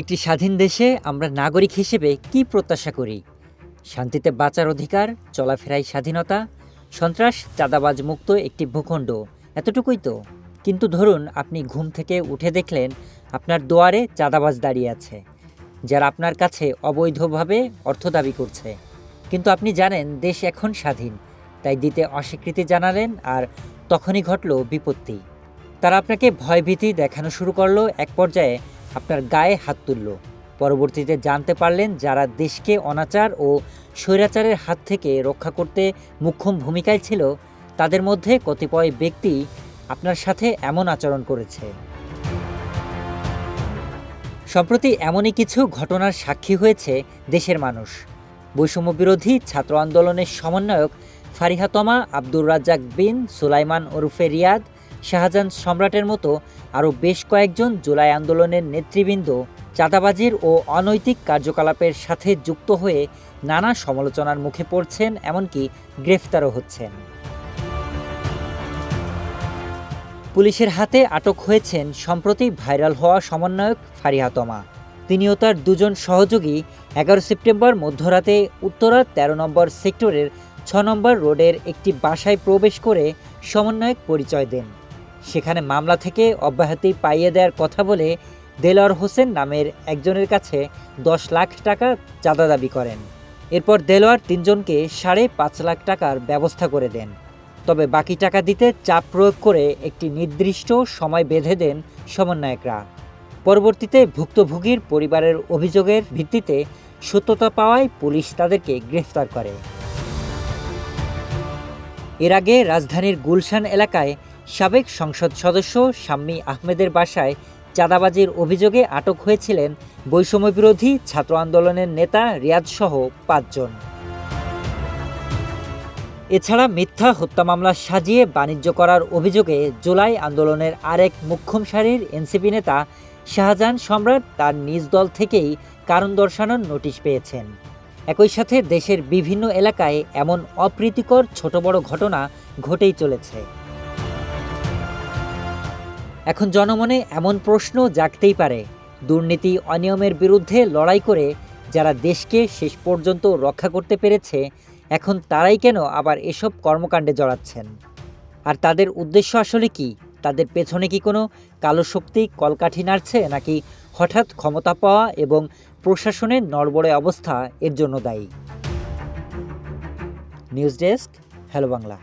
একটি স্বাধীন দেশে আমরা নাগরিক হিসেবে কি প্রত্যাশা করি? শান্তিতে বাঁচার অধিকার, চলাফেরায় স্বাধীনতা, সন্ত্রাস, চাঁদাবাজ মুক্ত একটি ভূখণ্ড, এতটুকুই তো। কিন্তু ধরুন, আপনি ঘুম থেকে উঠে দেখলেন আপনার দুয়ারে চাঁদাবাজ দাঁড়িয়ে আছে, যারা আপনার কাছে অবৈধভাবে অর্থ দাবি করছে। কিন্তু আপনি জানেন, দেশ এখন স্বাধীন, তাই দিতে অস্বীকৃতি জানালেন আর তখনই ঘটল বিপত্তি। তারা আপনাকে ভয়ভীতি দেখানো শুরু করল এক পর্যায়ে আপনার গায়ে হাত তুলল। পরবর্তীতে জানতে পারলেন যারা দেশকে অনাচার ও স্বৈরাচারের হাত থেকে রক্ষা করতে মুখ্যম ভূমিকায় ছিল, তাদের মধ্যে কতিপয় ব্যক্তি আপনার সাথে এমন আচরণ করেছে। সম্প্রতি এমনই কিছু ঘটনার সাক্ষী হয়েছে দেশের মানুষ। বৈষম্য বিরোধী ছাত্র আন্দোলনের সমন্বয়ক ফারিহাতমা আব্দুর রাজ্জাক বিন, সুলাইমান ওরফে রিয়াদ শাহজাহান সম্রাটের মতো আরও বেশ কয়েকজন জুলাই আন্দোলনের নেতৃবৃন্দ চাঁদাবাজির ও অনৈতিক কার্যকলাপের সাথে যুক্ত হয়ে নানা সমালোচনার মুখে পড়ছেন, এমনকি গ্রেফতারও হচ্ছেন। পুলিশের হাতে আটক হয়েছেন সম্প্রতি ভাইরাল হওয়া সমন্বয়ক ফারিহাতমা তিনিও তার দুজন সহযোগী এগারো সেপ্টেম্বর মধ্যরাতে উত্তরা ১৩ নম্বর সেক্টরের ছ নম্বর রোডের একটি বাসায় প্রবেশ করে সমন্বয়ক পরিচয় দেন। সেখানে মামলা থেকে অব্যাহতি পাইয়ে দেওয়ার কথা বলে দেলোয়ার হোসেন নামের একজনের কাছে দশ লাখ টাকা চাঁদা দাবি করেন। এরপর দেলোয়ার তিনজনকে সাড়ে পাঁচ লাখ টাকার ব্যবস্থা করে দেন। তবে বাকি টাকা দিতে চাপ প্রয়োগ করে একটি নির্দিষ্ট সময় বেঁধে দেন সমন্বয়করা। পরবর্তীতে ভুক্তভোগীর পরিবারের অভিযোগের ভিত্তিতে সত্যতা পাওয়ায় পুলিশ তাদেরকে গ্রেফতার করে। এর আগে রাজধানীর গুলশান এলাকায় সাবেক সংসদ সদস্য শাম্মী আহমেদের বাসায় চাঁদাবাজির অভিযোগে আটক হয়েছিলেন বৈষম্যবিরোধী ছাত্র আন্দোলনের নেতা রিয়াদসহ পাঁচজন। এছাড়া মিথ্যা হত্যা মামলা সাজিয়ে বাণিজ্য করার অভিযোগে জুলাই আন্দোলনের আরেক মুখ্যম সারির এনসিপি নেতা শাহজাহান সম্রাট তার নিজ দল থেকেই কারণ দর্শানোর নোটিশ পেয়েছেন। একই সাথে দেশের বিভিন্ন এলাকায় এমন অপ্রীতিকর ছোট বড় ঘটনা ঘটেই চলেছে। এখন জনমনে এমন প্রশ্ন জাগতেই পারে। দুর্নীতি, অনিয়মের বিরুদ্ধে লড়াই করে যারা দেশকে শেষ পর্যন্ত রক্ষা করতে পেরেছে, এখন তারাই কেন আবার এসব কর্মকাণ্ডে জড়াচ্ছেন? আর তাদের উদ্দেশ্য আসলে কি? তাদের পেছনে কি কোনো কালো শক্তি কলকাঠি নাড়ছে, নাকি হঠাৎ ক্ষমতা পাওয়া এবং প্রশাসনের নড়বড়ে অবস্থা এর জন্য দায়ী? News desk, hello Bangla.